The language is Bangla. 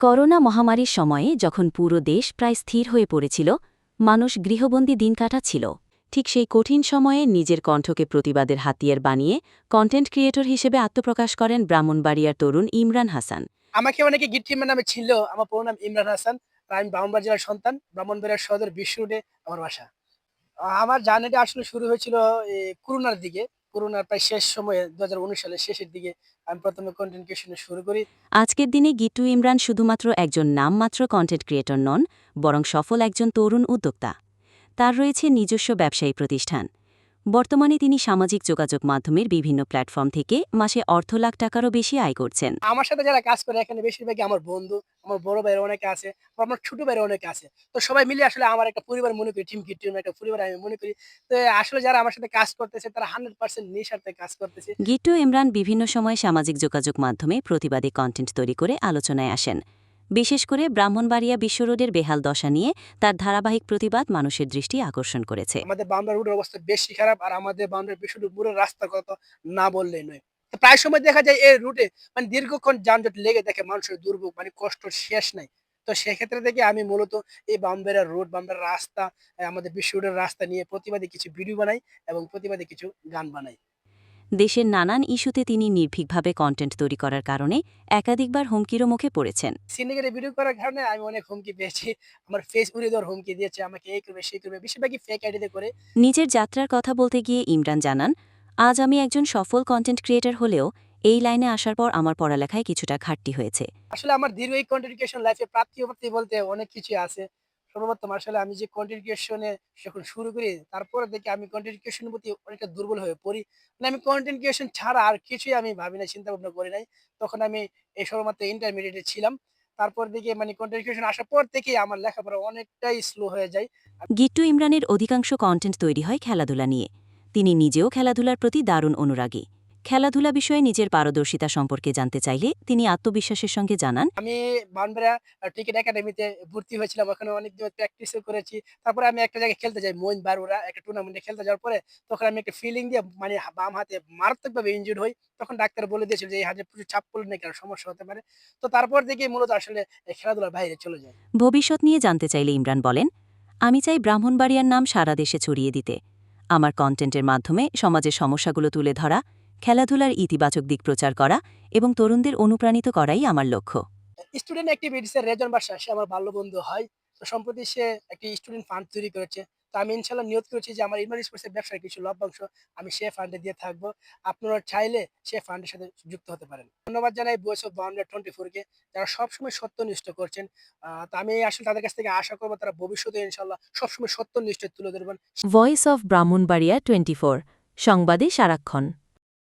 করোনা মহামারীর সময়ে যখন পুরো দেশ প্রায় স্থির হয়ে পড়েছিল, মানুষ গৃহবন্দী দিন কাটাচ্ছিল। ঠিক সেই কঠিন সময়ে নিজের কণ্ঠকে প্রতিবাদের হাতিয়ার বানিয়ে কন্টেন্ট ক্রিয়েটর হিসেবে আত্মপ্রকাশ করেন ব্রাহ্মণবাড়িয়ার তরুণ ইমরান হাসান। আমাকে অনেকে গিট্টি ইমরান নামে ছিল, আমার পুরো নাম ইমরান হাসান আমি ব্রাহ্মণবাড়ি জেলার সন্তান, ব্রাহ্মণবাড়িয়ার সদর রোডে আমার বাসা। আমার জার্নিটা আসলে শুরু হয়েছিল করোনার দিকে। করোনার প্রায় শেষ সময়ে দু হাজার উনিশ সালের শেষের দিকে আমি প্রথমে কন্টেন্ট ক্রিয়েশনে শুরু করি। আজকের দিনে গিটু ইমরান শুধুমাত্র একজন নামমাত্র কন্টেন্ট ক্রিয়েটর নন, বরং সফল একজন তরুণ উদ্যোক্তা। তার রয়েছে নিজস্ব ব্যবসায়ী প্রতিষ্ঠান। বর্তমানে তিনি সামাজিক যোগাযোগ মাধ্যমের বিভিন্ন প্ল্যাটফর্ম থেকে মাসে অর্ধ লাখ টাকারও বেশি আয় করছেন। আমার সাথে যারা কাজ করে এখানে বেশিরভাগই আমার বন্ধু আমার বড় ভাইয়ের অনেকে আছে বা আমার ছোট ভাইয়ের অনেকে আছে। তো সবাই মিলে আসলে আমার একটা পরিবার মনে করি টিম কিটিম একটা পরিবার আমি মনে করি। তো আসলে যারা আমার সাথে কাজ করতেছে তারা হান্ড্রেড পার্সেন্ট নিঃস্বার্থে কাজ করতেছে। গিট্টু ইমরান বিভিন্ন সময় সামাজিক যোগাযোগ মাধ্যমে প্রতিবাদী কন্টেন্ট তৈরি করে আলোচনায় আসেন। বিশেষ করে ব্রাহ্মণবাড়িয়া বিশ্ব রোডের বেহাল দশা নিয়ে তার ধারাবাহিক প্রতিবাদ মানুষের দৃষ্টি আকর্ষণ করেছে। আমাদের বাউন্ডারি রোডের অবস্থা বেশি খারাপ আর আমাদের বাউন্ডারি বিশুদ্ধ পুরো রাস্তার কথা না বললেই নয়। প্রায় সময় দেখা যায় এই রুটে মানে দীর্ঘক্ষণ যানজট লেগে দেখে মানুষের দুর্ভোগ মানে কষ্ট শেষ নাই। তো সেক্ষেত্রে থেকে আমি মূলত এই বাম্বেরা রোড বাম্বের রাস্তা, আমাদের বিশ্ব রোডের রাস্তা নিয়ে প্রতিবাদী কিছু ভিডিও বানাই এবং প্রতিবাদী কিছু গান বানাই। দেশের নানান ইস্যুতে তিনি নির্ভীকভাবে কন্টেন্ট তৈরি করার কারণে একাধিকবার হুমকিরও মুখে পড়েছেন। সিন্ডিকেটে ভিডিও করার কারণে আমি অনেক হুমকি পেয়েছি। আমার ফেস উড়িয়ে দেওয়ার হুমকি দিয়েছে আমাকে এই করবে সেই করবে বেশিরভাগই ফেক আইডিতে করে। নিজের যাত্রার কথা বলতে গিয়ে ইমরান জানান আজ আমি একজন সফল কন্টেন্ট ক্রিয়েটর হলেও এই লাইনে আসার পর আমার পড়ালেখায় কিছুটা ঘাটতি হয়েছে। আসলে আমার দীর্ঘ এই কন্টেন্ট ক্রিয়েশন লাইফে প্রাপ্তি অপ্রাপ্তি বলতে অনেক কিছু আছে। সর্বপ্রথম আসলে আমি যে কন্টেন্ট ক্রিয়েশনে যখন শুরু করি, তারপরে দেখি আমি কন্টেন্ট ক্রিয়েশনের প্রতি অনেকটা দুর্বল হয়ে পড়ি। মানে আমি কন্টেন্ট ক্রিয়েশন ছাড়া আর কিছুই আমি ভাবি না চিন্তা ভাবনা করি নাই। তখন আমি এই সর্বমাত্র ইন্টারমিডিয়েটে ছিলাম। তারপর দিকে মানে কন্টেন্ট ক্রিয়েশন আসার পর থেকেই আমার লেখাপড়া অনেকটাই স্লো হয়ে যায়। গিট্টু ইমরানের অধিকাংশ কন্টেন্ট তৈরি হয় খেলাধুলা নিয়ে। তিনি নিজেও খেলাধুলার প্রতি দারুণ অনুরাগী। খেলাধুলা বিষয়ে নিজের পারদর্শিতা সম্পর্কে জানতে চাইলে তিনি আত্মবিশ্বাসের সঙ্গে জানান। আমি বানবেরা ক্রিকেট একাডেমিতে ভর্তি হয়েছিলাম। ওখানে অনেক দিন প্র্যাকটিসও করেছি। তারপরে আমি একটা জায়গায় খেলতে যাই মোইন বারোরা একটা টুর্নামেন্টে খেলতে যাওয়ার পরে তখন আমি একটা ফিলিং দিয়ে মানে বাম হাতে মারাত্মকভাবে ইনজুর্ড হই। তখন ডাক্তার বলে দিয়েছিল যে এই হাতে প্রচুর চাপ পড়লে নাকি সমস্যা হতে পারে। তো তারপর থেকে মূলত আসলে খেলাধুলার বাইরে চলে যায় ভবিষ্যৎ নিয়ে জানতে চাইলে ইমরান বলেন আমি চাই ব্রাহ্মণবাড়িয়ার নাম সারা দেশে ছড়িয়ে দিতে। আমার কন্টেন্টের মাধ্যমে সমাজের সমস্যাগুলো তুলে ধরা খেলাধুলার ইতিবাচক দিক প্রচার করা এবং তরুণদের অনুপ্রাণিত করাই আমার লক্ষ্য। স্টুডেন্ট অ্যাক্টিভিটিস এর রেজন বাসা সে আমার ভালো বন্ধু হয়। তো সম্প্রতি সে একটি স্টুডেন্ট ফান্ড তৈরি করেছে। তো আমি ইনশাল্লাহ নিয়োগ করেছি যে আমার ইমার স্পোর্টসের ব্যবসার কিছু লভ্যাংশ আমি সে ফান্ডে দিয়ে থাকব। আপনারা চাইলে সে ফান্ডের সাথে যুক্ত হতে পারেন। ধন্যবাদ জানাই বয়স অফ বাউন্ডার টোয়েন্টি ফোরকে যারা সবসময় সত্যনিষ্ঠ করছেন। তো আমি আসলে তাদের কাছ থেকে আশা করব তারা ভবিষ্যতে ইনশাল্লাহ সবসময় সত্যনিষ্ঠ তুলে ধরবেন। Voice of Brahmanbaria twenty four সংবাদে সারাক্ষণ।